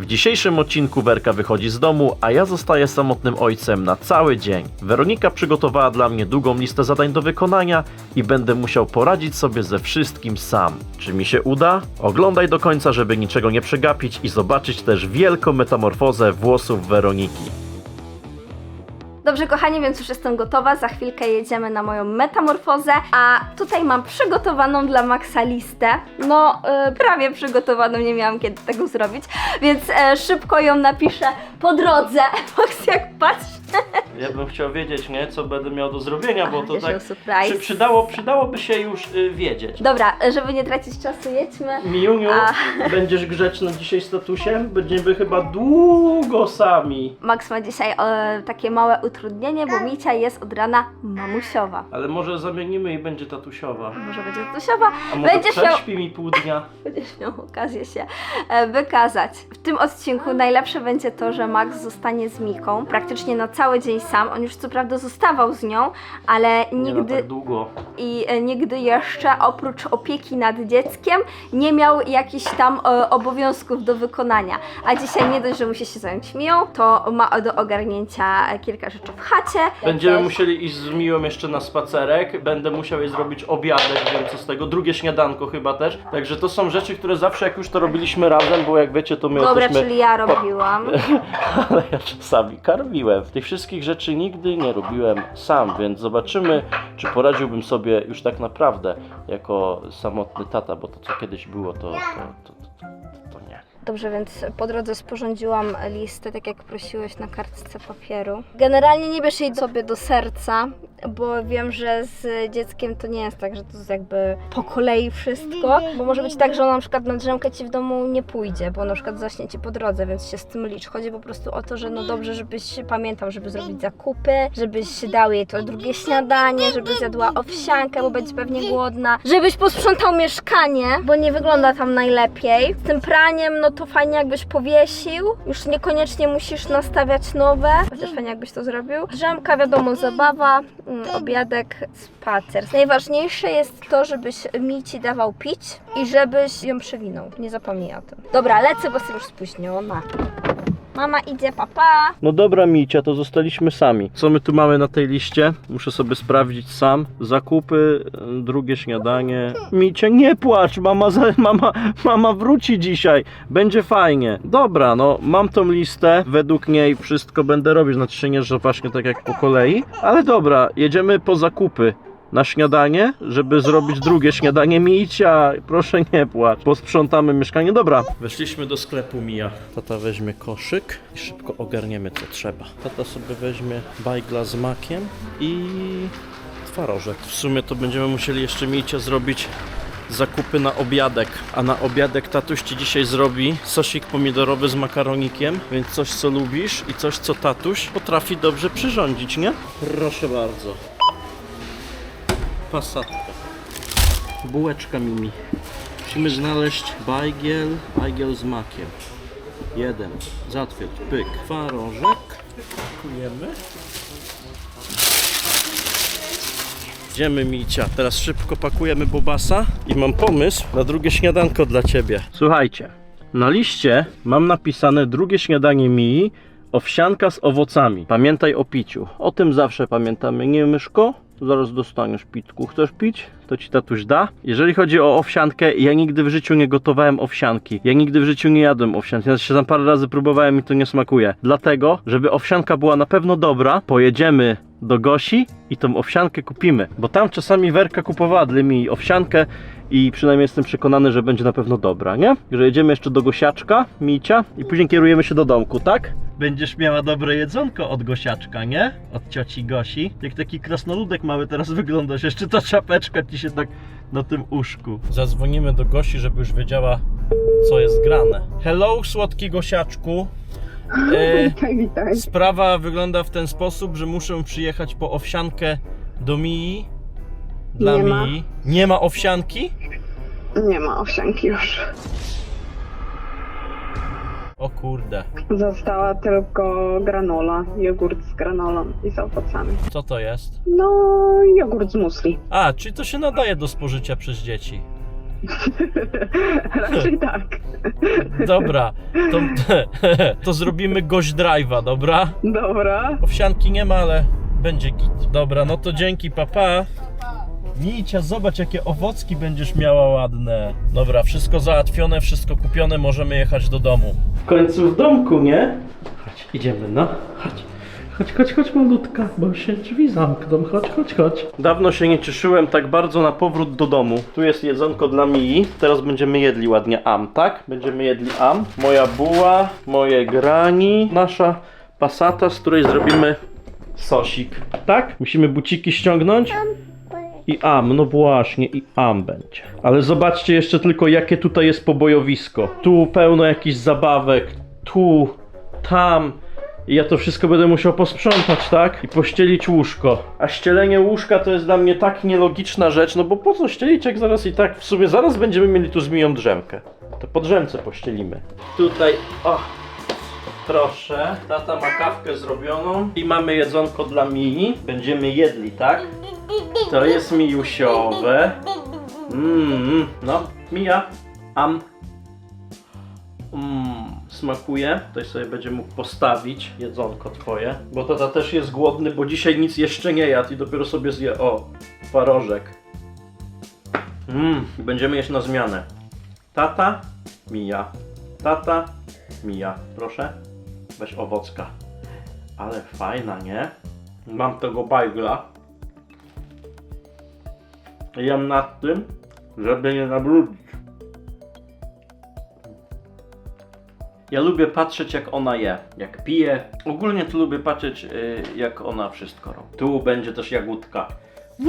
W dzisiejszym odcinku Werka wychodzi z domu, a ja zostaję samotnym ojcem na cały dzień. Weronika przygotowała dla mnie długą listę zadań do wykonania i będę musiał poradzić sobie ze wszystkim sam. Czy mi się uda? Oglądaj do końca, żeby niczego nie przegapić i zobaczyć też wielką metamorfozę włosów Weroniki. Dobrze, kochani, więc już jestem gotowa. Za chwilkę jedziemy na moją metamorfozę. A tutaj mam przygotowaną dla Maxa listę. No, e, prawie przygotowaną, nie miałam kiedy tego zrobić, więc e, szybko ją napiszę po drodze. Max, jak patrz. Ja bym chciał wiedzieć, nie, co będę miał do zrobienia, bo to tak o surprise. przy, przydało, przydałoby się już y, wiedzieć. Dobra, żeby nie tracić czasu, jedźmy. Miuniu, A. będziesz grzeczna dzisiaj z tatusiem? Będziemy chyba długo sami. Max ma dzisiaj e, takie małe utrudnienie, bo Micia jest od rana mamusiowa. Ale może zamienimy i będzie tatusiowa. Może będzie tatusiowa, A może będziesz miał, prześpi mi pół dnia? będziesz miał okazję się e, wykazać. W tym odcinku najlepsze będzie to, że Max zostanie z Miką praktycznie na cały dzień sam. On już co prawda zostawał z nią, ale Nie no, nigdy tak długo. i e, nigdy jeszcze oprócz opieki nad dzieckiem nie miał jakichś tam e, obowiązków do wykonania. A dzisiaj nie dość, że musi się zająć Miją, to ma do ogarnięcia kilka rzeczy w chacie. Będziemy musieli iść z Miłą jeszcze na spacerek. Będę musiał jej zrobić obiadek, wiem co z tego. Drugie śniadanko chyba też. Także to są rzeczy, które zawsze jak już to robiliśmy razem, bo jak wiecie to my Dobra, jesteśmy... czyli ja robiłam. Ale ja czasami karmiłem. Tych wszystkich rzeczy nigdy nie robiłem sam, więc zobaczymy, czy poradziłbym sobie już tak naprawdę jako samotny tata, bo to co kiedyś było, to, to, to, to, to, nie. Dobrze, więc po drodze sporządziłam listę, tak jak prosiłeś, na kartce papieru. Generalnie nie bierz jej sobie do serca, bo wiem, że z dzieckiem to nie jest tak, że to jest jakby po kolei wszystko, bo może być tak, że ona na przykład na drzemkę ci w domu nie pójdzie, bo na przykład zaśnie ci po drodze, więc się z tym licz. Chodzi po prostu o to, że no dobrze, żebyś pamiętał, żeby zrobić zakupy, żebyś dał jej to drugie śniadanie, żeby zjadła owsiankę, bo będzie pewnie głodna, żebyś posprzątał mieszkanie, bo nie wygląda tam najlepiej. Z tym praniem, no to fajnie jakbyś powiesił, już niekoniecznie musisz nastawiać nowe, chociaż fajnie jakbyś to zrobił. Drzemka, wiadomo, zabawa, obiadek, spacer. Najważniejsze jest to, żebyś mi ci dawał pić i żebyś ją przewinął. Nie zapomnij o tym. Dobra, lecę, bo jestem już spóźniona. Mama idzie, papa. No dobra Micia, to zostaliśmy sami. Co my tu mamy na tej liście? Muszę sobie sprawdzić sam. Zakupy, y, drugie śniadanie. Micia, nie płacz, mama, za, mama, mama wróci dzisiaj. Będzie fajnie. Dobra, no mam tą listę. Według niej wszystko będę robić. Znaczy się nie, że właśnie tak jak po kolei. Ale dobra, jedziemy po zakupy. Na śniadanie, żeby zrobić drugie śniadanie Micia, proszę nie płacz. Posprzątamy mieszkanie. Dobra. Weszliśmy do sklepu Mija. Tata weźmie koszyk i szybko ogarniemy co trzeba. Tata sobie weźmie bajgla z makiem i twarożek. W sumie to będziemy musieli jeszcze Micia zrobić zakupy na obiadek. A na obiadek tatuś ci dzisiaj zrobi sosik pomidorowy z makaronikiem, więc coś co lubisz i coś co tatuś potrafi dobrze przyrządzić, nie? Proszę bardzo. Pasatka. Bułeczka mimi. Musimy znaleźć bajgiel, bajgiel z makiem. Jeden. Zatwierdź. Pyk. Twarożek. Pakujemy. Idziemy Micia. Teraz szybko pakujemy bobasa i mam pomysł na drugie śniadanko dla Ciebie. Słuchajcie. Na liście mam napisane drugie śniadanie Mii owsianka z owocami. Pamiętaj o piciu. O tym zawsze pamiętamy, nie myszko? Zaraz dostaniesz pitku. Chcesz pić? To ci tatuś da. Jeżeli chodzi o owsiankę, ja nigdy w życiu nie gotowałem owsianki. Ja nigdy w życiu nie jadłem owsianki. Ja się tam parę razy próbowałem i to nie smakuje. Dlatego, żeby owsianka była na pewno dobra, pojedziemy do Gosi i tą owsiankę kupimy. Bo tam czasami Werka kupowała dla mi owsiankę i przynajmniej jestem przekonany, że będzie na pewno dobra, nie? Że jedziemy jeszcze do Gosiaczka, Micia i później kierujemy się do domku, tak? Będziesz miała dobre jedzonko od Gosiaczka, nie? Od cioci Gosi. Jak taki krasnoludek mały teraz wyglądasz, jeszcze ta czapeczka ci się tak na tym uszku. Zadzwonimy do Gosi, żeby już wiedziała, co jest grane. Hello, słodki Gosiaczku. E, Witaj, witaj. Sprawa wygląda w ten sposób, że muszę przyjechać po owsiankę do Mii. Dla Nie ma. Nie ma owsianki? Nie ma owsianki już. O kurde. Została tylko granola, jogurt z granolą i z owocami. Co to jest? No, jogurt z musli. A, czyli to się nadaje do spożycia przez dzieci. Raczej tak. Dobra, to, to zrobimy gość drive'a, dobra? Dobra. Owsianki nie ma, ale będzie git. Dobra, no to dzięki, papa. Micia, zobacz jakie owocki będziesz miała ładne. Dobra, wszystko załatwione, wszystko kupione, możemy jechać do domu. W końcu w domku, nie? Chodź, idziemy, no. Chodź. Chodź, chodź, chodź malutka, bo się drzwi zamkną. Chodź, chodź, chodź. Dawno się nie cieszyłem tak bardzo na powrót do domu. Tu jest jedzonko dla Mii. Teraz będziemy jedli ładnie am, tak? Będziemy jedli am. Moja buła, moje grani, nasza pasata, z której zrobimy sosik. Tak? Musimy buciki ściągnąć? I am, no właśnie, i am będzie. Ale zobaczcie jeszcze tylko, jakie tutaj jest pobojowisko. Tu pełno jakichś zabawek, tu, tam. I ja to wszystko będę musiał posprzątać, tak? I pościelić łóżko. A ścielenie łóżka to jest dla mnie tak nielogiczna rzecz, no bo po co ścielić, jak zaraz i tak w sumie zaraz będziemy mieli tu zmiją drzemkę. To po drzemce pościelimy. Tutaj, o, proszę. Tata ma kawkę zrobioną i mamy jedzonko dla Mii. Będziemy jedli, tak? To jest miusiowe. Mmm, no, Mija, am. Mmm, smakuje. Ktoś sobie będzie mógł postawić jedzonko twoje. Bo tata też jest głodny, bo dzisiaj nic jeszcze nie jadł i dopiero sobie zje, o, twarożek. Mmm, będziemy jeść na zmianę. Tata, Mija. Tata, Mija. Proszę, weź owocka. Ale fajna, nie? Mam tego bajgla. Jem nad tym, żeby nie nabrudzić. Ja lubię patrzeć jak ona je, jak pije. Ogólnie to lubię patrzeć y, jak ona wszystko robi. Tu będzie też jagódka. I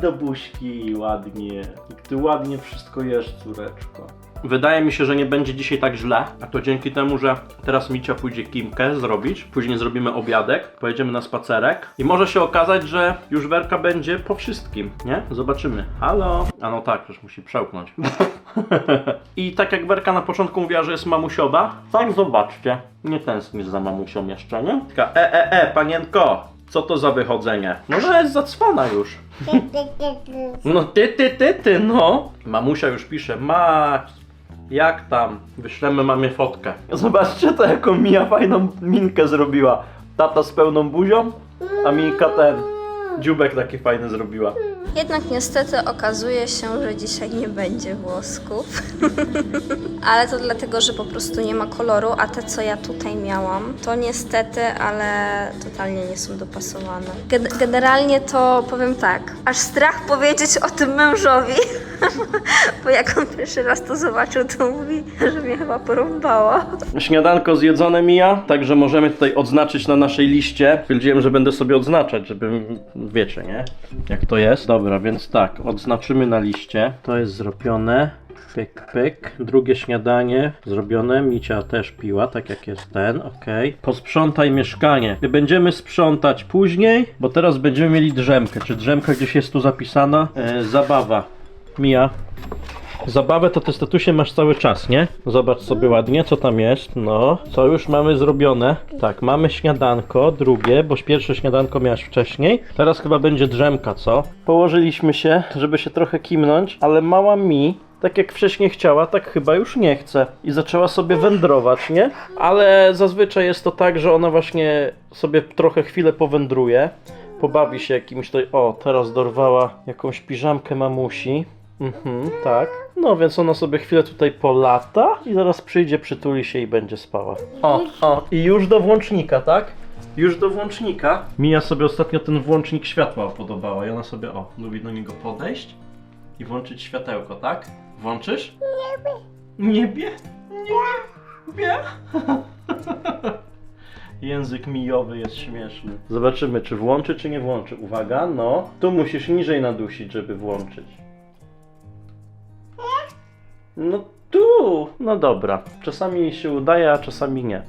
do buźki ładnie. I ty ładnie wszystko jesz, córeczko. Wydaje mi się, że nie będzie dzisiaj tak źle, a to dzięki temu, że teraz Micia pójdzie Kimkę zrobić, później zrobimy obiadek, pojedziemy na spacerek i może się okazać, że już Werka będzie po wszystkim, nie? Zobaczymy. Halo? A no tak, już musi przełknąć. I tak jak Werka na początku mówiła, że jest mamusiowa, tak zobaczcie, nie tęsknisz za mamusią jeszcze, nie? Taka, e, e, e, panienko, co to za wychodzenie? No, że jest zacwana już. No ty, ty, ty, ty, no. Mamusia już pisze, mać, jak tam? Wyślemy mamie fotkę. Zobaczcie to, jaką Mija fajną minkę zrobiła. Tata z pełną buzią, a Mijka ten, dziubek taki fajny zrobiła. Jednak niestety okazuje się, że dzisiaj nie będzie włosków. ale to dlatego, że po prostu nie ma koloru, a te co ja tutaj miałam, to niestety, ale totalnie nie są dopasowane. Gen- generalnie to powiem tak, aż strach powiedzieć o tym mężowi, bo jak on pierwszy raz to zobaczył, to mówi, że mnie chyba porąbało. Śniadanko zjedzone mija, także możemy tutaj odznaczyć na naszej liście. Stwierdziłem, że będę sobie odznaczać, żeby wiecie, nie? Jak to jest. Dobra, więc tak, odznaczymy na liście. To jest zrobione. Pyk, pyk. Drugie śniadanie zrobione. Micia też piła, tak jak jest ten, okej. Posprzątaj mieszkanie. Będziemy sprzątać później, bo teraz będziemy mieli drzemkę. Czy drzemka gdzieś jest tu zapisana? E, zabawa. Mija, Zabawę to ty statusie masz cały czas, nie? Zobacz sobie ładnie, co tam jest. No, co już mamy zrobione? Tak, mamy śniadanko, drugie, bo pierwsze śniadanko miałaś wcześniej. Teraz chyba będzie drzemka, co? Położyliśmy się, żeby się trochę kimnąć, ale mała mi, tak jak wcześniej chciała, tak chyba już nie chce. I zaczęła sobie wędrować, nie? Ale zazwyczaj jest to tak, że ona właśnie sobie trochę chwilę powędruje. Pobawi się jakimś tutaj. O, teraz dorwała jakąś piżamkę mamusi. Mhm, tak. No więc ona sobie chwilę tutaj polata i zaraz przyjdzie, przytuli się i będzie spała. O, o, i już do włącznika, tak? Już do włącznika. Mija sobie ostatnio ten włącznik światła podobała i ona sobie, o, lubi do niego podejść i włączyć światełko, tak? Włączysz? Niebie. Niebie? Niebie? Język mijowy jest śmieszny. Zobaczymy, czy włączy, czy nie włączy. Uwaga, no. Tu musisz niżej nadusić, żeby włączyć. No tu! No dobra. Czasami się udaje, a czasami nie.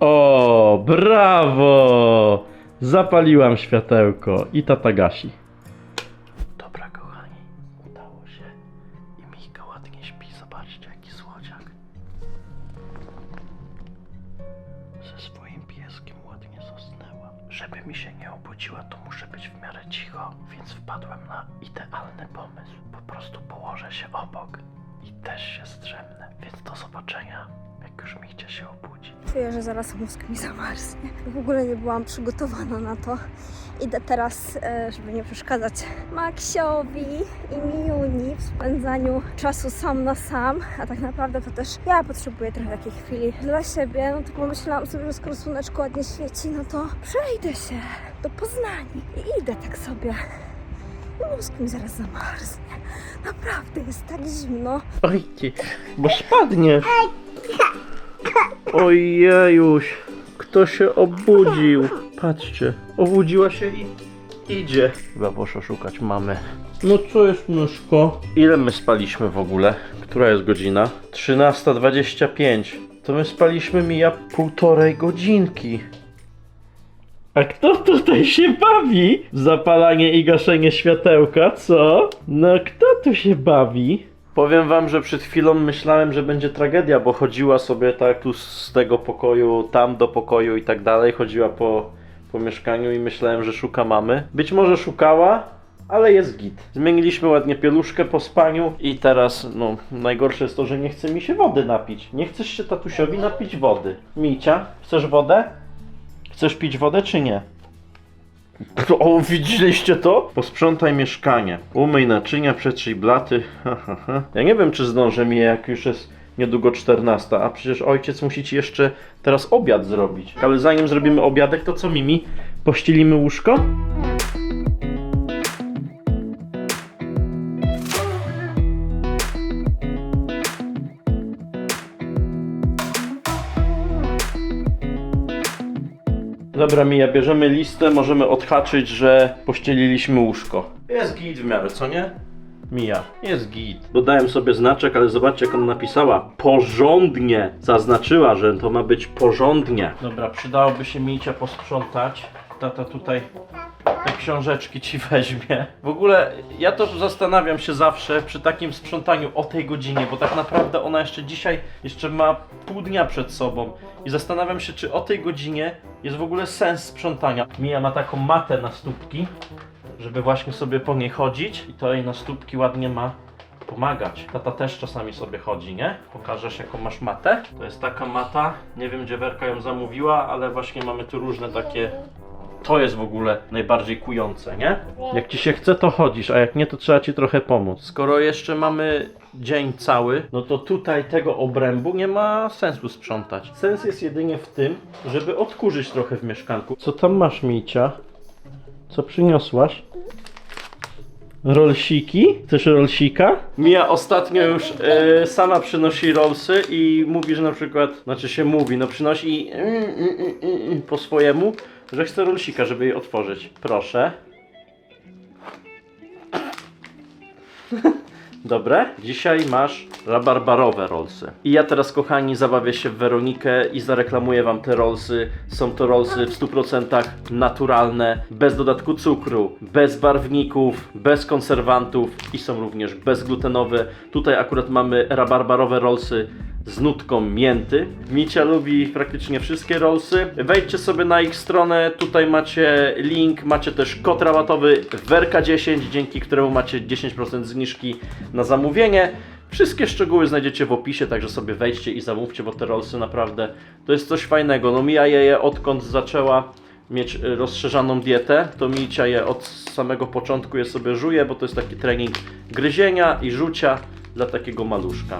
O, brawo! Zapaliłam światełko i tata gasi. Byłam przygotowana na to. Idę teraz, e, żeby nie przeszkadzać Maksiowi i Miuni w spędzaniu czasu sam na sam, a tak naprawdę to też ja potrzebuję trochę takiej chwili dla siebie. No to pomyślałam sobie, że skoro słoneczko ładnie świeci, no to przejdę się do Poznani i idę tak sobie. I mózg mi zaraz zamarznie. Naprawdę jest tak zimno. Oj ty, bo spadniesz. Ojejuś, kto się obudził? Patrzcie, obudziła się i idzie. Chyba poszła szukać mamy. No co jest myszko? Ile my spaliśmy w ogóle? Która jest godzina? 13.25. To my spaliśmy mija półtorej godzinki. A kto tutaj się bawi? w Zapalanie i gaszenie światełka, co? No kto tu się bawi? Powiem wam, że przed chwilą myślałem, że będzie tragedia, bo chodziła sobie tak tu z tego pokoju, tam do pokoju i tak dalej, chodziła po, po mieszkaniu i myślałem, że szuka mamy. Być może szukała, ale jest git. Zmieniliśmy ładnie pieluszkę po spaniu i teraz, no, najgorsze jest to, że nie chce mi się wody napić. Nie chcesz się tatusiowi napić wody. Micia, chcesz wodę? Chcesz pić wodę czy nie? O, widzieliście to? Posprzątaj mieszkanie. Umyj naczynia, przetrzyj blaty. Ja nie wiem, czy zdążę mi, jak już jest niedługo 14, a przecież ojciec musi ci jeszcze teraz obiad zrobić. Ale zanim zrobimy obiadek, to co Mimi? Pościelimy łóżko? Dobra, Mija, bierzemy listę, możemy odhaczyć, że pościeliliśmy łóżko. Jest git w miarę, co nie? Mija, jest git. Dodałem sobie znaczek, ale zobaczcie, jak ona napisała. Porządnie. Zaznaczyła, że to ma być porządnie. Dobra, przydałoby się Micia posprzątać. Tata tutaj te książeczki ci weźmie. W ogóle ja to zastanawiam się zawsze przy takim sprzątaniu o tej godzinie, bo tak naprawdę ona jeszcze dzisiaj jeszcze ma pół dnia przed sobą. I zastanawiam się, czy o tej godzinie jest w ogóle sens sprzątania. Mija ma taką matę na stópki, żeby właśnie sobie po niej chodzić i to jej na stópki ładnie ma pomagać. Tata też czasami sobie chodzi, nie? Pokażesz jaką masz matę? To jest taka mata, nie wiem gdzie Werka ją zamówiła, ale właśnie mamy tu różne takie to jest w ogóle najbardziej kujące, nie? Jak ci się chce, to chodzisz, a jak nie, to trzeba ci trochę pomóc. Skoro jeszcze mamy dzień cały, no to tutaj tego obrębu nie ma sensu sprzątać. Sens jest jedynie w tym, żeby odkurzyć trochę w mieszkanku. Co tam masz, Micia? Co przyniosłaś? Rolsiki? Chcesz rolsika? Mia ostatnio już e, sama przynosi rolsy i mówi, że na przykład, znaczy się mówi, no przynosi i, mm, mm, mm, mm, po swojemu, że chce rolsika, żeby jej otworzyć. Proszę. Dobre. Dzisiaj masz rabarbarowe rolsy. I ja teraz, kochani, zabawię się w Weronikę i zareklamuję wam te rolsy. Są to rolsy w 100% naturalne, bez dodatku cukru, bez barwników, bez konserwantów i są również bezglutenowe. Tutaj akurat mamy rabarbarowe rolsy z nutką mięty. Micia lubi praktycznie wszystkie rollsy. Wejdźcie sobie na ich stronę, tutaj macie link, macie też kod rabatowy WERKA10, dzięki któremu macie 10% zniżki na zamówienie. Wszystkie szczegóły znajdziecie w opisie, także sobie wejdźcie i zamówcie, bo te rollsy naprawdę to jest coś fajnego. No Mija je je odkąd zaczęła mieć rozszerzaną dietę, to Micia je od samego początku je sobie żuje, bo to jest taki trening gryzienia i rzucia dla takiego maluszka.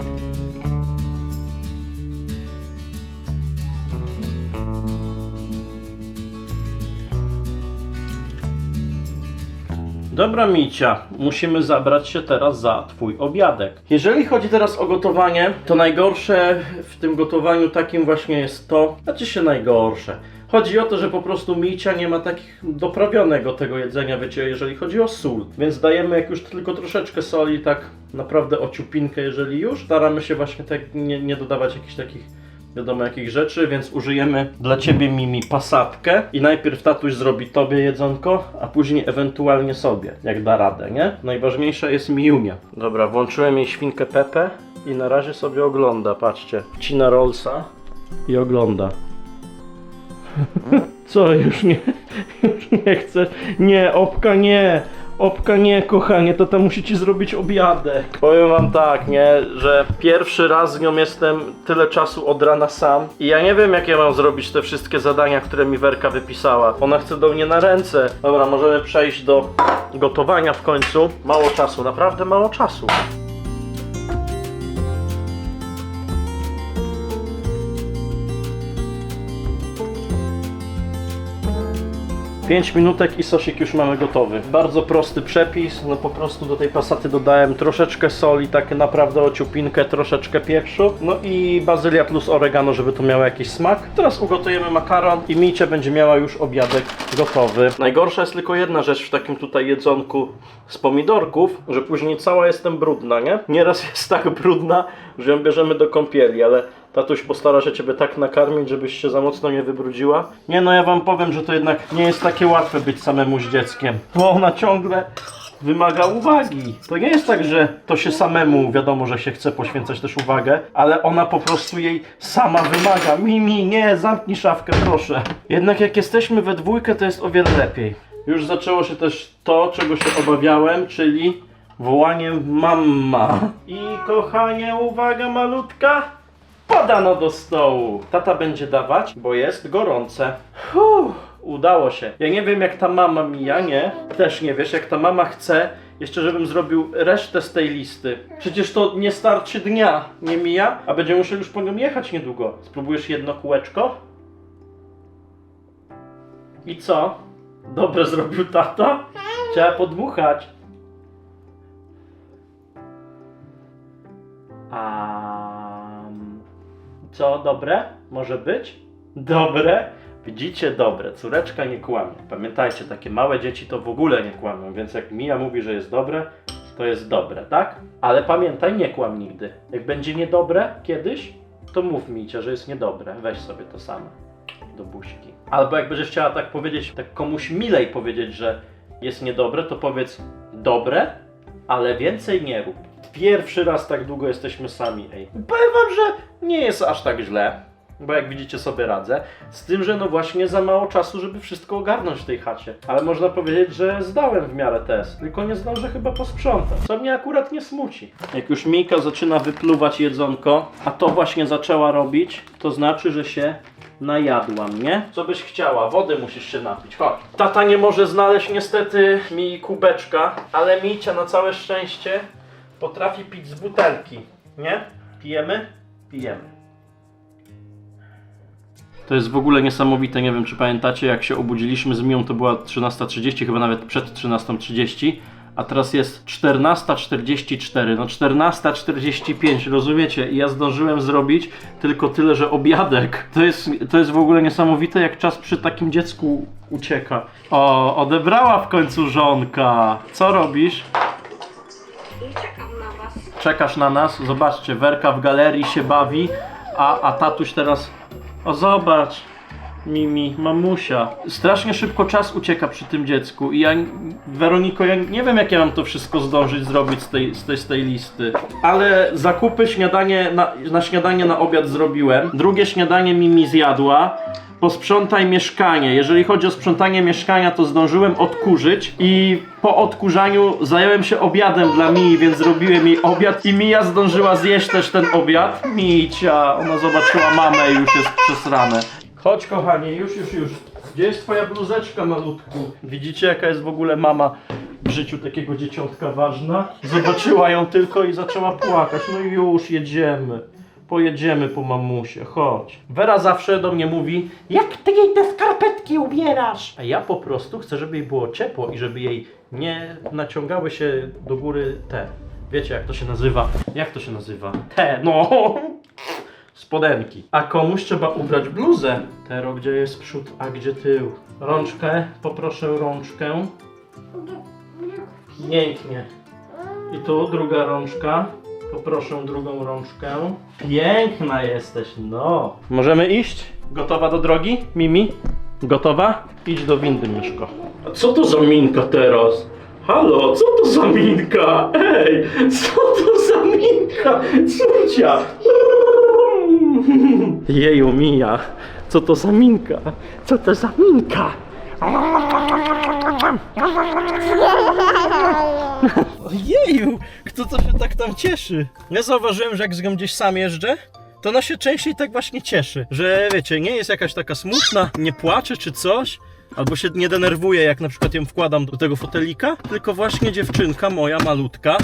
Dobra Micia, musimy zabrać się teraz za Twój obiadek. Jeżeli chodzi teraz o gotowanie, to najgorsze w tym gotowaniu takim właśnie jest to, znaczy się najgorsze. Chodzi o to, że po prostu Micia nie ma takich doprawionego tego jedzenia, wiecie, jeżeli chodzi o sól. Więc dajemy jak już tylko troszeczkę soli, tak naprawdę ociupinkę, jeżeli już. Staramy się właśnie tak nie, nie dodawać jakichś takich wiadomo jakich rzeczy, więc użyjemy dla Ciebie Mimi pasatkę i najpierw tatuś zrobi Tobie jedzonko, a później ewentualnie sobie, jak da radę, nie? Najważniejsza jest Miunia. Dobra, włączyłem jej świnkę Pepe i na razie sobie ogląda, patrzcie. Wcina rollsa i ogląda. Co, już nie, już nie chcę? Nie, opka nie, opka nie, kochanie, to tam musi ci zrobić obiadek. Powiem wam tak, nie, że pierwszy raz z nią jestem tyle czasu od rana sam i ja nie wiem, jak ja mam zrobić te wszystkie zadania, które mi Werka wypisała. Ona chce do mnie na ręce. Dobra, możemy przejść do gotowania w końcu. Mało czasu, naprawdę mało czasu. 5 minutek i sosik już mamy gotowy. Bardzo prosty przepis, no po prostu do tej pasaty dodałem troszeczkę soli, tak naprawdę ociupinkę, troszeczkę pieprzu, no i bazylia plus oregano, żeby to miało jakiś smak. Teraz ugotujemy makaron i Micia będzie miała już obiadek gotowy. Najgorsza jest tylko jedna rzecz w takim tutaj jedzonku z pomidorków, że później cała jestem brudna, nie? Nieraz jest tak brudna, że ją bierzemy do kąpieli, ale Tatuś postara się ciebie tak nakarmić, żebyś się za mocno nie wybrudziła. Nie no, ja wam powiem, że to jednak nie jest takie łatwe być samemu z dzieckiem, bo ona ciągle wymaga uwagi. To nie jest tak, że to się samemu, wiadomo, że się chce poświęcać też uwagę, ale ona po prostu jej sama wymaga. Mimi, nie, zamknij szafkę, proszę. Jednak jak jesteśmy we dwójkę, to jest o wiele lepiej. Już zaczęło się też to, czego się obawiałem, czyli wołanie mama. I kochanie, uwaga malutka, podano do stołu. Tata będzie dawać, bo jest gorące. Fuh, udało się. Ja nie wiem jak ta mama mija, nie? Też nie wiesz, jak ta mama chce, jeszcze żebym zrobił resztę z tej listy. Przecież to nie starczy dnia, nie mija? A będziemy musieli już po nią jechać niedługo. Spróbujesz jedno kółeczko? I co? Dobre zrobił tata? Trzeba podmuchać. Co dobre? Może być? Dobre? Widzicie, dobre. Córeczka nie kłamie. Pamiętajcie, takie małe dzieci to w ogóle nie kłamią, więc jak Mija mówi, że jest dobre, to jest dobre, tak? Ale pamiętaj, nie kłam nigdy. Jak będzie niedobre kiedyś, to mów Micia, że jest niedobre. Weź sobie to samo do buźki. Albo jak będziesz chciała tak powiedzieć, tak komuś milej powiedzieć, że jest niedobre, to powiedz dobre, ale więcej nie rób. Pierwszy raz tak długo jesteśmy sami, ej. Powiem wam, że nie jest aż tak źle, bo jak widzicie sobie radzę. Z tym, że no właśnie za mało czasu, żeby wszystko ogarnąć w tej chacie. Ale można powiedzieć, że zdałem w miarę test, tylko nie zdążę chyba posprzątać, co mnie akurat nie smuci. Jak już Mika zaczyna wypluwać jedzonko, a to właśnie zaczęła robić, to znaczy, że się najadłam, nie? Co byś chciała? Wody musisz się napić, chodź. Tata nie może znaleźć niestety mi kubeczka, ale Micia na całe szczęście potrafi pić z butelki, nie? Pijemy? Pijemy. To jest w ogóle niesamowite, nie wiem czy pamiętacie, jak się obudziliśmy z Mią, to była 13.30, chyba nawet przed 13.30, a teraz jest 14.44, no 14.45, rozumiecie? I ja zdążyłem zrobić tylko tyle, że obiadek. To jest, to jest w ogóle niesamowite, jak czas przy takim dziecku ucieka. O, odebrała w końcu żonka. Co robisz? I czekam. Czekasz na nas? Zobaczcie, Werka w galerii się bawi, a, a tatuś teraz... O, zobacz! Mimi, mamusia. Strasznie szybko czas ucieka przy tym dziecku i ja, Weroniko, ja nie wiem jak ja mam to wszystko zdążyć zrobić z tej, z tej, z tej listy. Ale zakupy, śniadanie, na, na śniadanie, na obiad zrobiłem. Drugie śniadanie Mimi zjadła. Posprzątaj mieszkanie. Jeżeli chodzi o sprzątanie mieszkania, to zdążyłem odkurzyć i po odkurzaniu zająłem się obiadem dla Mii, więc zrobiłem jej obiad i Mija zdążyła zjeść też ten obiad. Micia, ona zobaczyła mamę i już jest przesrane. Chodź kochanie, już, już, już. Gdzie jest twoja bluzeczka malutku? Widzicie jaka jest w ogóle mama w życiu takiego dzieciątka ważna? Zobaczyła ją tylko i zaczęła płakać. No już jedziemy. Pojedziemy po mamusie, chodź. Wera zawsze do mnie mówi, jak ty jej te skarpetki ubierasz? A ja po prostu chcę, żeby jej było ciepło i żeby jej nie naciągały się do góry te. Wiecie jak to się nazywa? Jak to się nazywa? Te, no. Spodenki. A komuś trzeba ubrać bluzę. Tero, gdzie jest przód, a gdzie tył? Rączkę, poproszę rączkę. Pięknie. I tu druga rączka. Poproszę drugą rączkę. Piękna jesteś, no. Możemy iść? Gotowa do drogi, Mimi? Gotowa? Idź do windy, Myszko. A co to za minka teraz? Halo, co to za minka? Ej, co to za minka? Córcia! Jeju, Mija. Co to za minka? Co to za minka? Ojeju, kto to się tak tam cieszy? Ja zauważyłem, że jak z nią gdzieś sam jeżdżę, to ona się częściej tak właśnie cieszy, że wiecie, nie jest jakaś taka smutna, nie płacze czy coś, albo się nie denerwuje, jak na przykład ją wkładam do tego fotelika, tylko właśnie dziewczynka moja malutka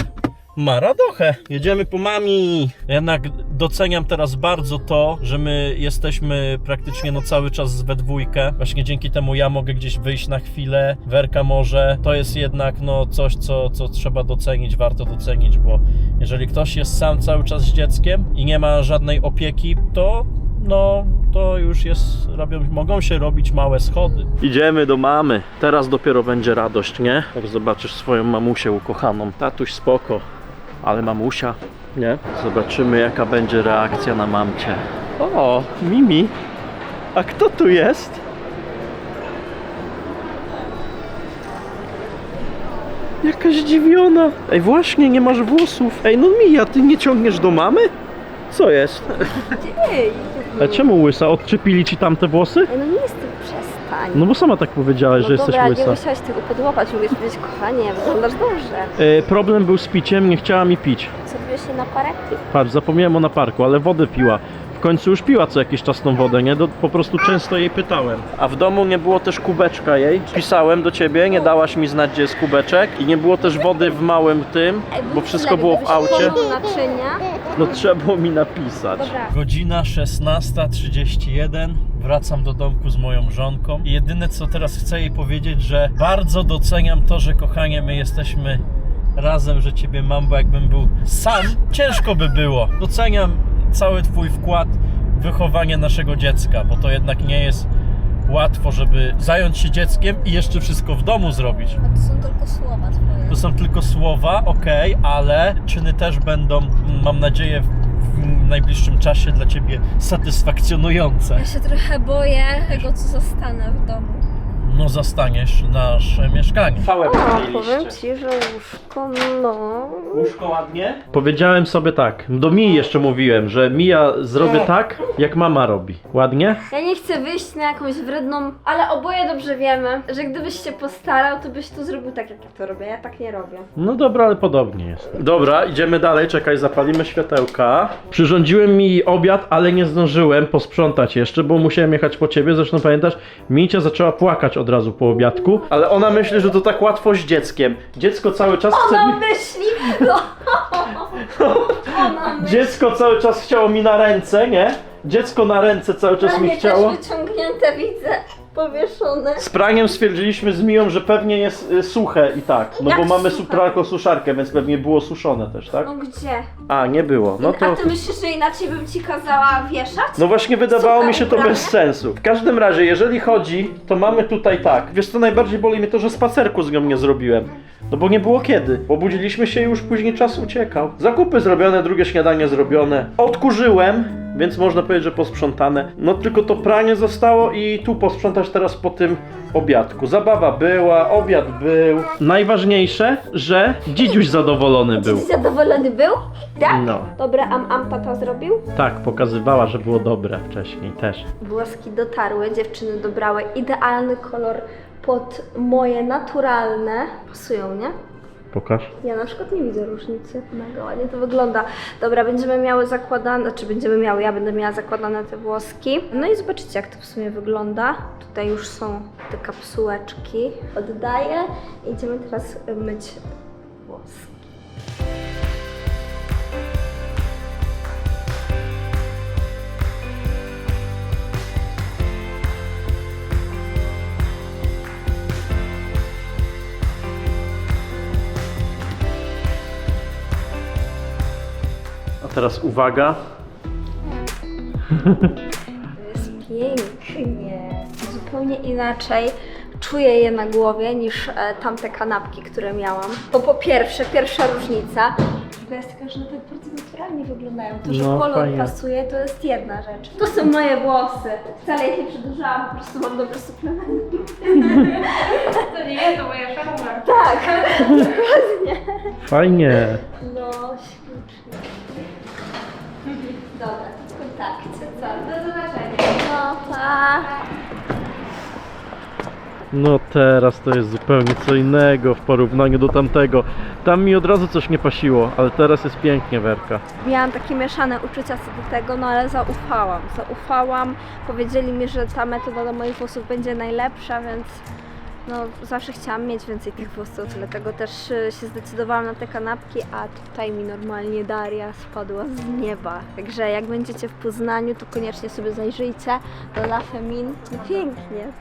ma radochę. Jedziemy po mami. Jednak doceniam teraz bardzo to, że my jesteśmy praktycznie no cały czas we dwójkę. Właśnie dzięki temu ja mogę gdzieś wyjść na chwilę, Werka może. To jest jednak no coś, co, co trzeba docenić, warto docenić, bo jeżeli ktoś jest sam cały czas z dzieckiem i nie ma żadnej opieki, to no to już jest, robią, mogą się robić małe schody. Idziemy do mamy. Teraz dopiero będzie radość, nie? Jak zobaczysz swoją mamusię ukochaną. Tatuś spoko, ale mamusia, nie? Zobaczymy jaka będzie reakcja na mamcie. O, Mimi, a kto tu jest? Jakaś zdziwiona. Ej, właśnie, nie masz włosów. Ej, no Mija, ty nie ciągniesz do mamy? Co jest? Ej, A czemu łysa? Odczepili ci tamte włosy? no nie jestem, przestań. No bo sama tak powiedziałaś, No że dobra, jesteś nie łysa. musiałaś tego podłapać, mówisz powiedzieć, kochanie, wyglądasz dobrze. E, problem był z piciem, nie chciała mi pić. Zrobiłeś się na parę? Patrz, zapomniałem o na parku, ale wodę piła. W końcu już piła co jakiś czas tą wodę, nie? Do, po prostu często jej pytałem. A w domu nie było też kubeczka jej. Pisałem do ciebie, nie dałaś mi znać, gdzie jest kubeczek. I nie było też wody w małym tym, bo wszystko było w aucie. naczynia. No trzeba było mi napisać. Dobra. Godzina 16.31. Wracam do domku z moją żonką. I jedyne co teraz chcę jej powiedzieć, że bardzo doceniam to, że kochanie, my jesteśmy razem, że ciebie mam, bo jakbym był sam, ciężko by było. Doceniam cały twój wkład w wychowanie naszego dziecka, bo to jednak nie jest łatwo, żeby zająć się dzieckiem i jeszcze wszystko w domu zrobić. A to są tylko słowa twoje. To są tylko słowa, okej, ale czyny też będą, mam nadzieję, w, w najbliższym czasie dla ciebie satysfakcjonujące. Ja się trochę boję tego, co zostanę w domu. No, zastaniesz nasze mieszkanie. Całe O, powiem ci, że łóżko, no... Łóżko ładnie? Powiedziałem sobie tak, do Mii jeszcze mówiłem, że Mija zrobię tak, jak mama robi. Ładnie? Ja nie chcę wyjść na jakąś wredną, ale oboje dobrze wiemy, że gdybyś się postarał, to byś to zrobił tak, jak ja to robię. Ja tak nie robię. No dobra, ale podobnie jest. Dobra, idziemy dalej, czekaj, zapalimy światełka. Przyrządziłem mi obiad, ale nie zdążyłem posprzątać jeszcze, bo musiałem jechać po ciebie. Zresztą pamiętasz, Micia zaczęła płakać od razu po obiadku, ale ona myśli, że to tak łatwo z dzieckiem. Dziecko cały czas chce Ona mi... myśli, no. Ona myśli. Dziecko cały czas chciało mi na ręce, nie? Dziecko na ręce cały czas mi mnie chciało. też wyciągnięte widzę, powieszone. Z praniem stwierdziliśmy z Miją, że pewnie jest y, suche i tak, no Jak bo mamy suche? supralko suszarkę, więc pewnie było suszone też, tak? No gdzie? A, nie było. No to... A ty myślisz, że inaczej bym ci kazała wieszać? No właśnie wydawało Suche mi się to bez sensu. W każdym razie, jeżeli chodzi, to mamy tutaj tak. Wiesz co najbardziej boli mnie to, że spacerku z nią nie zrobiłem. No bo nie było kiedy. Obudziliśmy się i już później czas uciekał. Zakupy zrobione, drugie śniadanie zrobione. Odkurzyłem, więc można powiedzieć, że posprzątane. No tylko to pranie zostało i tu posprzątać teraz po tym obiadku. Zabawa była, obiad był. Najważniejsze, że dzidziuś zadowolony był. Jesteś zadowolony był? Tak? No. Dobra, am am tata zrobił? Tak, pokazywała, że było dobre wcześniej też. Włoski dotarły, dziewczyny dobrały idealny kolor pod moje naturalne. Pasują, nie? Pokaż. Ja na przykład nie widzę różnicy. Mega ładnie to wygląda. Dobra, będziemy miały zakładane, czy będziemy miały, ja będę miała zakładane te włoski. No i zobaczycie, jak to w sumie wygląda. Tutaj już są te kapsułeczki. Oddaję. Idziemy teraz myć włoski. Teraz uwaga. jest pięknie. Zupełnie inaczej czuję je na głowie niż e, tamte kanapki, które miałam. To po pierwsze, pierwsza różnica. Druga jest taka, że one tak bardzo naturalnie wyglądają. To, że No, kolor fajnie. pasuje, to jest jedna rzecz. To są moje włosy. Wcale ich nie przedłużałam, po prostu mam dobre suplementy. To nie jest to moja szarma. Tak, dokładnie. Fajnie. No, ślicznie. Dobra, w kontakcie, co? Do zobaczenia. No, pa! No teraz to jest zupełnie co innego w porównaniu do tamtego. Tam mi od razu coś nie pasiło, ale teraz jest pięknie, Werka. Miałam takie mieszane uczucia co do tego, no ale zaufałam. Zaufałam. Powiedzieli mi, że ta metoda do moich włosów będzie najlepsza, więc no zawsze chciałam mieć więcej tych włosów, dlatego też y, się zdecydowałam na te kanapki, a tutaj mi normalnie Daria spadła z nieba. Także jak będziecie w Poznaniu, to koniecznie sobie zajrzyjcie do La Femin. No pięknie.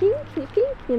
Pięknie, pięknie.